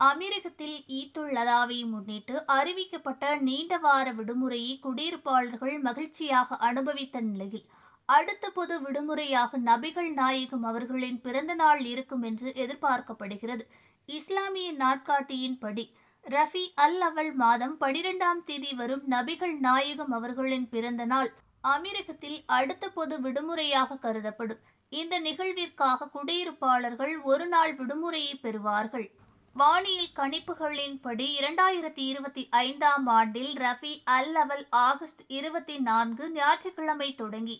அமெரிக்கத்தில் ஈத்துல் முன்னிட்டு அறிவிக்கப்பட்ட நீண்ட வார விடுமுறையை குடியிருப்பாளர்கள் மகிழ்ச்சியாக அனுபவித்த நிலையில் அடுத்த பொது விடுமுறையாக நபிகள் நாயகம் அவர்களின் பிறந்த நாள் இருக்கும் என்று எதிர்பார்க்கப்படுகிறது. இஸ்லாமிய நாட்காட்டியின்படி ரஃபி அல் அவல் மாதம் பனிரெண்டாம் தேதி வரும் நபிகள் நாயகம் அவர்களின் பிறந்த நாள் அமீரகத்தில் அடுத்த பொது விடுமுறையாக கருதப்படும். இந்த நிகழ்விற்காக குடியிருப்பாளர்கள் ஒரு நாள் விடுமுறையை பெறுவார்கள். வானியல் கணிப்புகளின்படி இரண்டாயிரத்தி இருபத்தி ஐந்தாம் ஆண்டில் ரஃபி அல் அவல் ஆகஸ்ட் இருபத்தி நான்கு ஞாயிற்றுக்கிழமை தொடங்கி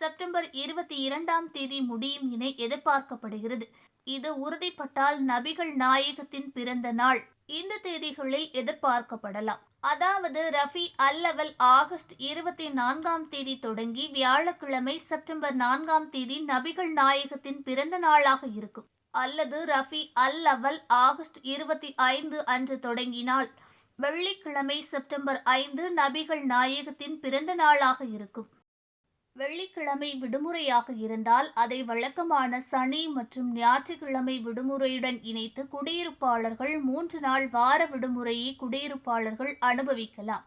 செப்டம்பர் இருபத்தி இரண்டாம் தேதி முடியும் என எதிர்பார்க்கப்படுகிறது. இது உறுதிப்பட்டால் நபிகள் நாயகத்தின் பிறந்த நாள். இந்த தேதிகளில் எதிர்பார்க்கப்படலாம். அதாவது ரஃபி அல்லவல் ஆகஸ்ட் இருபத்தி நான்காம் தேதி தொடங்கி வியாழக்கிழமை செப்டம்பர் நான்காம் தேதி நபிகள் நாயகத்தின் பிறந்த நாளாக இருக்கும். அல்லது ரஃபி அல் அவல் ஆகஸ்ட் இருபத்தி ஐந்து அன்று தொடங்கினால் வெள்ளிக்கிழமை செப்டம்பர் ஐந்து நபிகள் நாயகத்தின் பிறந்த நாளாக இருக்கும். வெள்ளிக்கிழமை விடுமுறையாக இருந்தால் அதை வழக்கமான சனி மற்றும் ஞாயிற்றுக்கிழமை விடுமுறையுடன் இணைத்து குடியிருப்பாளர்கள் மூன்று நாள் வார விடுமுறையை குடியிருப்பாளர்கள் அனுபவிக்கலாம்.